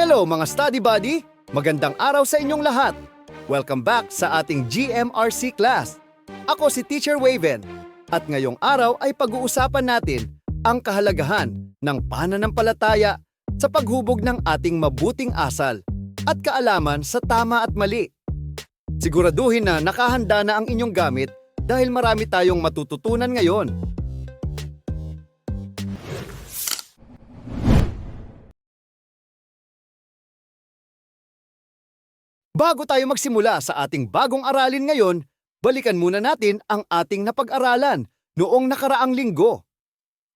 Hello mga study buddy! Magandang araw sa inyong lahat! Welcome back sa ating GMRC class. Ako si Teacher Waven at ngayong araw ay pag-uusapan natin ang kahalagahan ng pananampalataya sa paghubog ng ating mabuting asal at kaalaman sa tama at mali. Siguraduhin na nakahanda na ang inyong gamit dahil marami tayong matututunan ngayon. Bago tayo magsimula sa ating bagong aralin ngayon, balikan muna natin ang ating napag-aralan noong nakaraang linggo.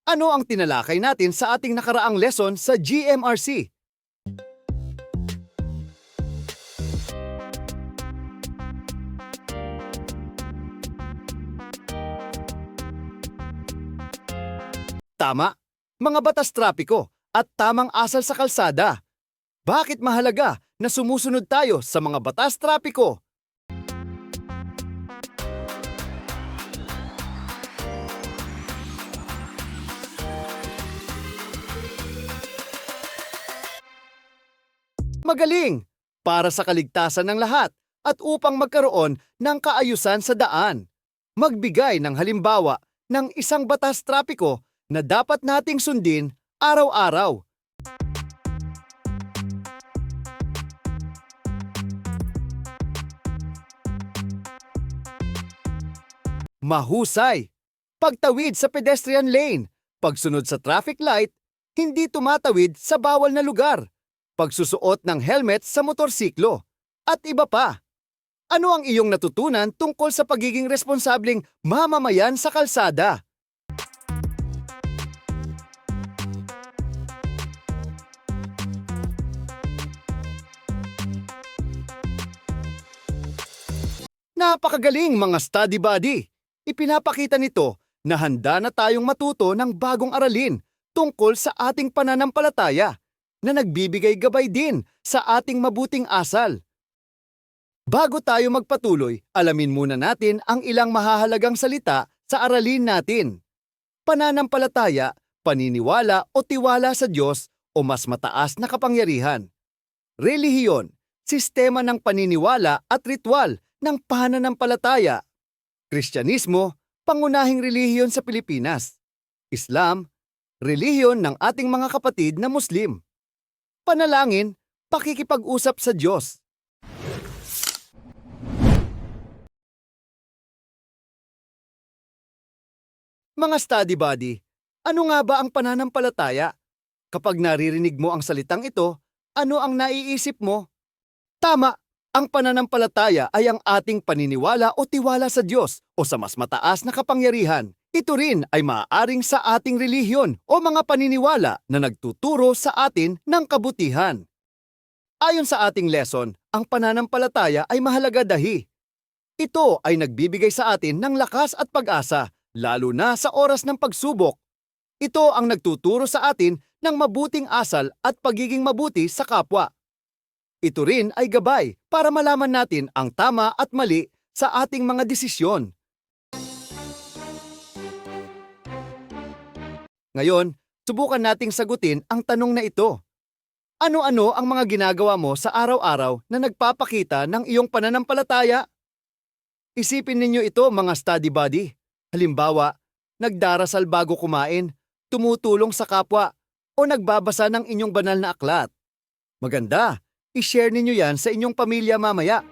Ano ang tinalakay natin sa ating nakaraang lesson sa GMRC? Tama, mga batas trapiko at tamang asal sa kalsada. Bakit mahalaga na sumusunod tayo sa mga batas trapiko? Magaling! Para sa kaligtasan ng lahat at upang magkaroon ng kaayusan sa daan. Magbigay ng halimbawa ng isang batas trapiko na dapat nating sundin araw-araw. Mahusay! Pagtawid sa pedestrian lane, pagsunod sa traffic light, hindi tumatawid sa bawal na lugar, pagsusuot ng helmet sa motorsiklo, at iba pa. Ano ang iyong natutunan tungkol sa pagiging responsableng mamamayan sa kalsada? Napakagaling mga study buddy! Ipinapakita nito na handa na tayong matuto ng bagong aralin tungkol sa ating pananampalataya na nagbibigay gabay din sa ating mabuting asal. Bago tayo magpatuloy, alamin muna natin ang ilang mahahalagang salita sa aralin natin. Pananampalataya, paniniwala o tiwala sa Diyos o mas mataas na kapangyarihan. Relihiyon, sistema ng paniniwala at ritual ng pananampalataya. Kristyanismo, pangunahing relihiyon sa Pilipinas. Islam, relihiyon ng ating mga kapatid na Muslim. Panalangin, pakikipag-usap sa Diyos. Mga study buddy, ano nga ba ang pananampalataya? Kapag naririnig mo ang salitang ito, ano ang naiisip mo? Tama, ang pananampalataya ay ang ating paniniwala o tiwala sa Diyos o sa mas mataas na kapangyarihan. Ito rin ay maaaring sa ating relihiyon o mga paniniwala na nagtuturo sa atin ng kabutihan. Ayon sa ating lesson, ang pananampalataya ay mahalaga dahi. Ito ay nagbibigay sa atin ng lakas at pag-asa, lalo na sa oras ng pagsubok. Ito ang nagtuturo sa atin ng mabuting asal at pagiging mabuti sa kapwa. Ito rin ay gabay para malaman natin ang tama at mali sa ating mga desisyon. Ngayon, subukan nating sagutin ang tanong na ito. Ano-ano ang mga ginagawa mo sa araw-araw na nagpapakita ng iyong pananampalataya? Isipin ninyo ito mga study buddy. Halimbawa, nagdarasal bago kumain, tumutulong sa kapwa, o nagbabasa ng inyong banal na aklat. Maganda! I-share ninyo yan sa inyong pamilya mamaya.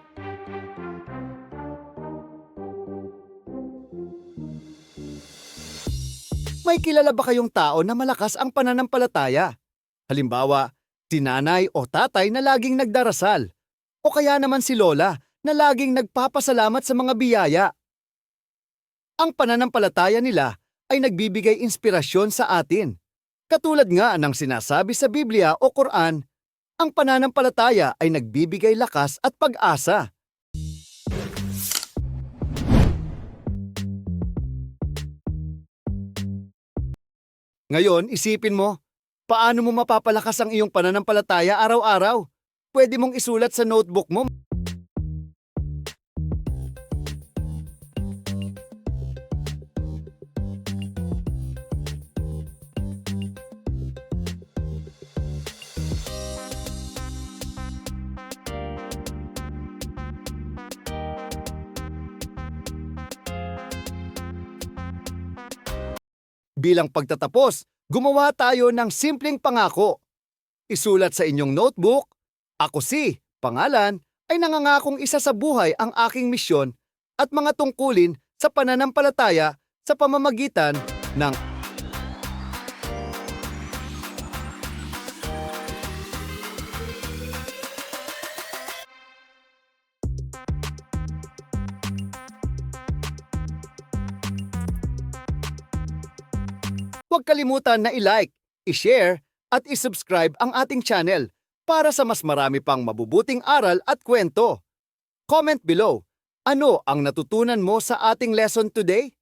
May kilala ba kayong tao na malakas ang pananampalataya? Halimbawa, si nanay o tatay na laging nagdarasal. O kaya naman si lola na laging nagpapasalamat sa mga biyaya. Ang pananampalataya nila ay nagbibigay inspirasyon sa atin. Katulad nga ng sinasabi sa Biblia o Quran, ang pananampalataya ay nagbibigay lakas at pag-asa. Ngayon, isipin mo, paano mo mapapalakas ang iyong pananampalataya araw-araw? Pwede mong isulat sa notebook mo. Bilang pagtatapos, gumawa tayo ng simpleng pangako. Isulat sa inyong notebook, ako si, pangalan, ay nangangakong isa sa buhay ang aking misyon at mga tungkulin sa pananampalataya sa pamamagitan ng Huwag kalimutan na i-like, i-share at i-subscribe ang ating channel para sa mas marami pang mabubuting aral at kwento. Comment below, ano ang natutunan mo sa ating lesson today?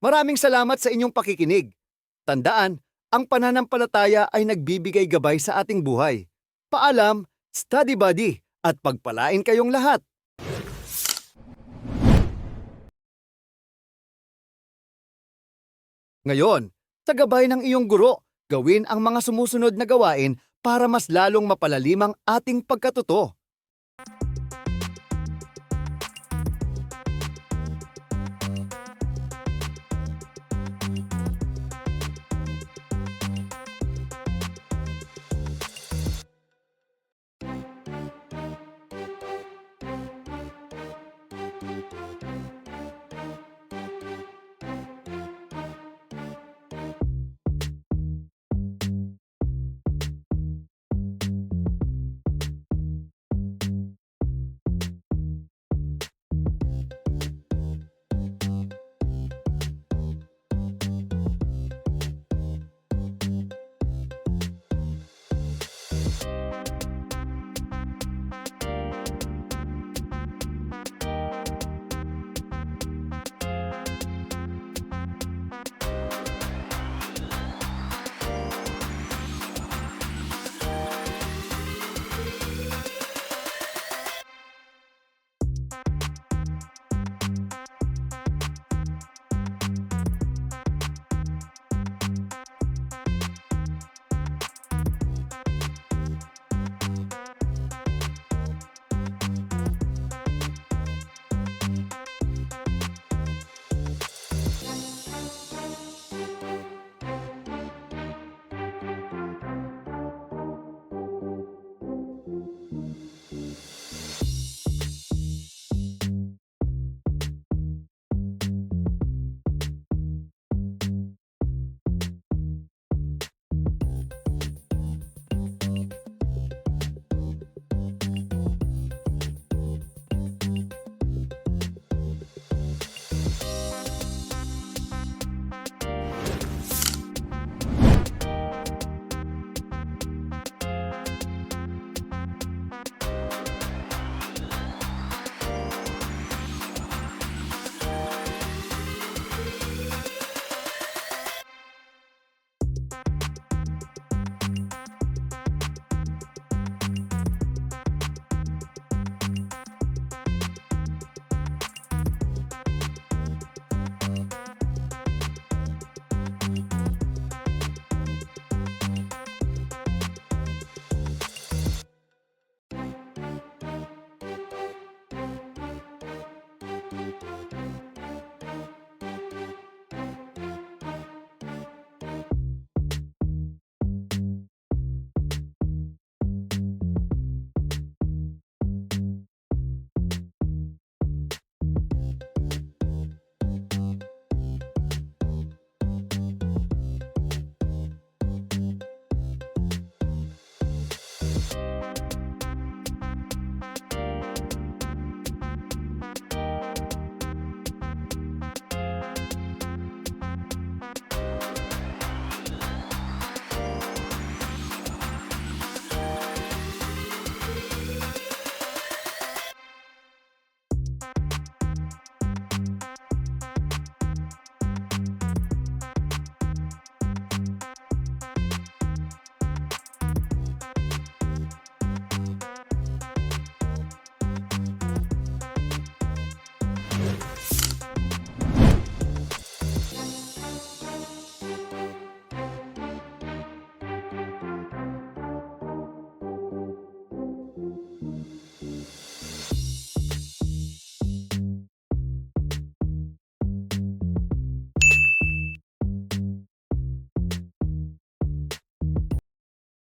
Maraming salamat sa inyong pakikinig. Tandaan, ang pananampalataya ay nagbibigay gabay sa ating buhay. Paalam, study buddy, at pagpalain kayong lahat. Ngayon, sa gabay ng iyong guro, gawin ang mga sumusunod na gawain para mas lalong mapalalim ang ating pagkatuto.